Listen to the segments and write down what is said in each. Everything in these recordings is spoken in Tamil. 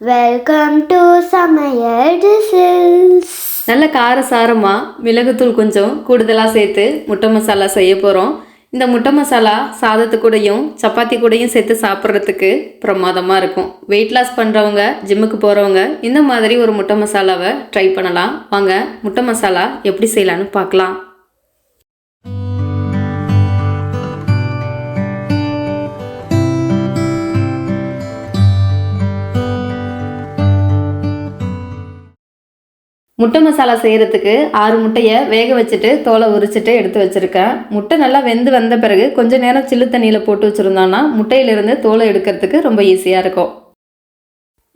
வெல்கம் டு சமையல் டிசில்ஸ் நல்ல காரசாரமாக மிளகுத்தூள் கொஞ்சம் கூடுதலாக சேர்த்து முட்டை மசாலா செய்ய போகிறோம் இந்த முட்டை மசாலா சாதத்து கூடயும் சப்பாத்தி கூடயும் சேர்த்து சாப்பிட்றதுக்கு பிரமாதமாக இருக்கும். வெயிட் லாஸ் பண்ணுறவங்க ஜிம்முக்கு போகிறவங்க இந்த மாதிரி ஒரு முட்டை மசாலாவை ட்ரை பண்ணலாம். வாங்க முட்டை மசாலா எப்படி செய்யலான்னு பார்க்கலாம். முட்டை மசாலா செய்கிறதுக்கு ஆறு முட்டையை வேக வச்சுட்டு தோலை உரிச்சிட்டு எடுத்து வச்சுருக்கேன். முட்டை நல்லா வெந்து வந்த பிறகு கொஞ்சம் நேரம் சில்லு தண்ணியில் போட்டு வச்சுருந்தோன்னா முட்டையிலிருந்து தோலை எடுக்கிறதுக்கு ரொம்ப ஈஸியாக இருக்கும்.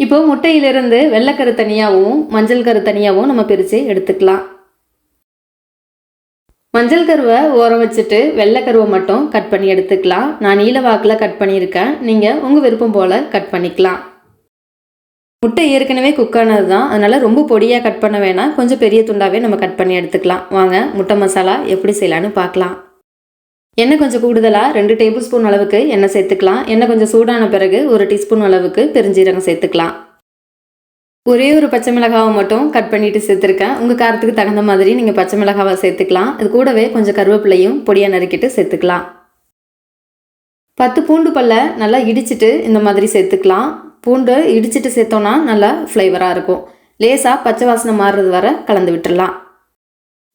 இப்போது முட்டையிலிருந்து வெள்ளைக்கரு தனியாகவும் மஞ்சள் கரு தனியாகவும் நம்ம பிரித்து எடுத்துக்கலாம். மஞ்சள் கருவை ஓரம் வச்சுட்டு வெள்ளை கருவை மட்டும் கட் பண்ணி எடுத்துக்கலாம். நான் நீல வாக்கில் கட் பண்ணியிருக்கேன். நீங்கள் உங்கள் விருப்பம் போல் கட் பண்ணிக்கலாம். முட்டை ஏற்கனவே குக்கானது தான் அதனால் ரொம்ப பொடியாக கட் பண்ண வேணாம். கொஞ்சம் பெரிய துண்டாகவே நம்ம கட் பண்ணி எடுத்துக்கலாம். வாங்க முட்டை மசாலா எப்படி செய்யலான்னு பார்க்கலாம். எண்ணெய் கொஞ்சம் கூடுதலாக ரெண்டு டேபிள் ஸ்பூன் அளவுக்கு எண்ணெய் சேர்த்துக்கலாம். எண்ணெய் கொஞ்சம் சூடான பிறகு ஒரு டீஸ்பூன் அளவுக்கு பெருஞ்சீரகம் சேர்த்துக்கலாம். ஒரே ஒரு பச்சை மிளகாவை மட்டும் கட் பண்ணிட்டு சேர்த்துருக்கேன். உங்கள் காரத்துக்கு தகுந்த மாதிரி நீங்கள் பச்சை மிளகாவை சேர்த்துக்கலாம். அது கூடவே கொஞ்சம் கருவேப்பிலையும் பொடியாக நறுக்கிட்டு சேர்த்துக்கலாம். பத்து பூண்டு பல்ல நல்லா இடிச்சிட்டு இந்த மாதிரி சேர்த்துக்கலாம். பூண்டு இடிச்சிட்டு சேர்த்தோன்னா நல்லா ஃப்ளேவராக இருக்கும். லேசாக பச்சை வாசனை மாறுறது வர கலந்து விட்டுடலாம்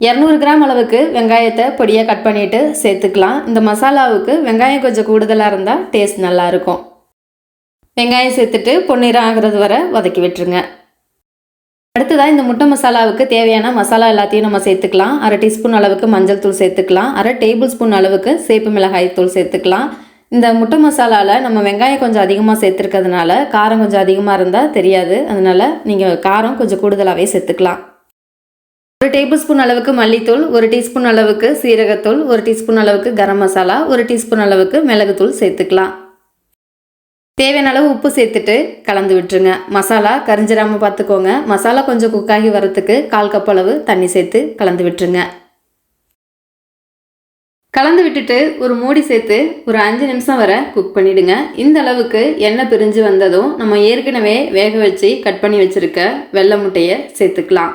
இரநூறு கிராம் அளவுக்கு வெங்காயத்தை பொடியாக கட் பண்ணிவிட்டு சேர்த்துக்கலாம். இந்த மசாலாவுக்கு வெங்காயம் கொஞ்சம் கூடுதலாக இருந்தால் டேஸ்ட் நல்லாயிருக்கும் வெங்காயம் சேர்த்துட்டு பொன்னிறம் ஆகிறது வர வதக்கி விட்டுருங்க. அடுத்ததாக இந்த முட்டை மசாலாவுக்கு தேவையான மசாலா எல்லாத்தையும் நம்ம சேர்த்துக்கலாம். அரை டீஸ்பூன் அளவுக்கு மஞ்சள் தூள் சேர்த்துக்கலாம். அரை டேபிள் ஸ்பூன் அளவுக்கு சேப்பு மிளகாய் தூள் சேர்த்துக்கலாம். இந்த முட்டை மசாலாவில் நம்ம வெங்காயம் கொஞ்சம் அதிகமாக சேர்த்துருக்கிறதுனால காரம் கொஞ்சம் அதிகமாக இருந்தால் தெரியாது. அதனால் நீங்கள் காரம் கொஞ்சம் கூடுதலாகவே சேர்த்துக்கலாம். ஒரு டேபிள் ஸ்பூன் அளவுக்கு மல்லித்தூள் ஒரு டீஸ்பூன் அளவுக்கு சீரகத்தூள் ஒரு டீஸ்பூன் அளவுக்கு கரம் மசாலா ஒரு டீஸ்பூன் அளவுக்கு மிளகுத்தூள் சேர்த்துக்கலாம். தேவையான அளவு உப்பு சேர்த்துட்டு கலந்து விட்டுருங்க. மசாலா கரிஞ்சிடாமல் பார்த்துக்கோங்க மசாலா கொஞ்சம் குக்காகி வரத்துக்கு கால் கப் அளவு தண்ணி சேர்த்து கலந்து விட்டுருங்க. கலந்து விட்டுட்டு ஒரு மூடி சேர்த்து ஒரு அஞ்சு நிமிஷம் வரை குக் பண்ணிவிடுங்க இந்த அளவுக்கு எண்ணெய் பிரிஞ்சு வந்ததும் நம்ம ஏற்கனவே வேக வச்சு கட் பண்ணி வச்சுருக்க வெள்ளை முட்டையை சேர்த்துக்கலாம்.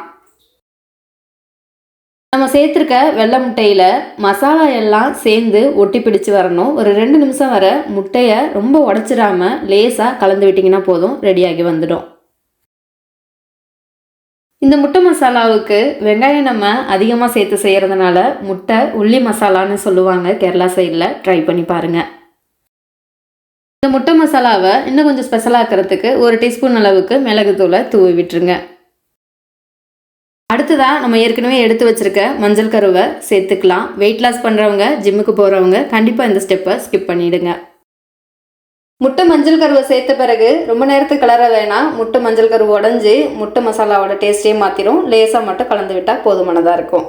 நம்ம சேர்த்துருக்க வெள்ளை முட்டையில் மசாலா எல்லாம் சேர்ந்து ஒட்டி பிடிச்சு வரணும். ஒரு ரெண்டு நிமிஷம் வர முட்டையை ரொம்ப உடச்சிடாமல் லேசாக கலந்து விட்டிங்கன்னா போதும் ரெடியாகி வந்துடும். இந்த முட்டை மசாலாவுக்கு வெங்காயம் நம்ம அதிகமாக சேர்த்து செய்கிறதுனால முட்டை உள்ளி மசாலான்னு சொல்லுவாங்க கேரளா சைடில். ட்ரை பண்ணி பாருங்கள் இந்த முட்டை மசாலாவை இன்னும் கொஞ்சம் ஸ்பெஷலாக்கிறதுக்கு ஒரு டீஸ்பூன் அளவுக்கு மிளகுத்தூளை தூவி விட்டுருங்க. அடுத்ததாக நம்ம ஏற்கனவே எடுத்து வச்சுருக்க மஞ்சள் கருவை சேர்த்துக்கலாம். வெயிட் லாஸ் பண்ணுறவங்க ஜிம்முக்கு போகிறவங்க கண்டிப்பாக இந்த ஸ்டெப்பை ஸ்கிப் பண்ணிவிடுங்க முட்டை மஞ்சள் கருவை சேர்த்த பிறகு ரொம்ப நேரத்துக்கு கலர வேணாம். முட்டை மஞ்சள் கருவு உடஞ்சி முட்டை மசாலாவோட டேஸ்ட்டே மாற்றிடும் லேசாக மட்டும் கலந்து விட்டால் போதுமானதாக இருக்கும்.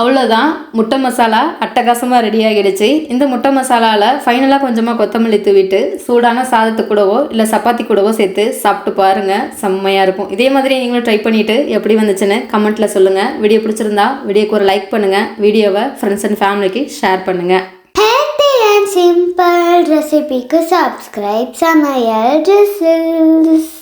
அவ்வளோதான் முட்டை மசாலா அட்டகாசமாக ரெடி ஆகிடுச்சு. இந்த முட்டை மசாலாவில் ஃபைனலாக கொஞ்சமாக கொத்தமல்லி தூவிட்டு சூடான சாதத்து கூடவோ இல்லை சப்பாத்தி கூடவோ சேர்த்து சாப்பிட்டு பாருங்கள் செம்மையாக இருக்கும். இதே மாதிரி நீங்களும் ட்ரை பண்ணிவிட்டு எப்படி வந்துச்சுன்னு கமெண்ட்டில் சொல்லுங்கள் வீடியோ பிடிச்சிருந்தா வீடியோக்கு ஒரு லைக் பண்ணுங்கள் வீடியோவை ஃப்ரெண்ட்ஸ் அண்ட் ஃபேமிலிக்கு ஷேர் பண்ணுங்கள் அண்ட் சிம்பிள் ரெசிபிக்கு சப்ஸ்கிரைப் சமையல் டிசில்ஸ்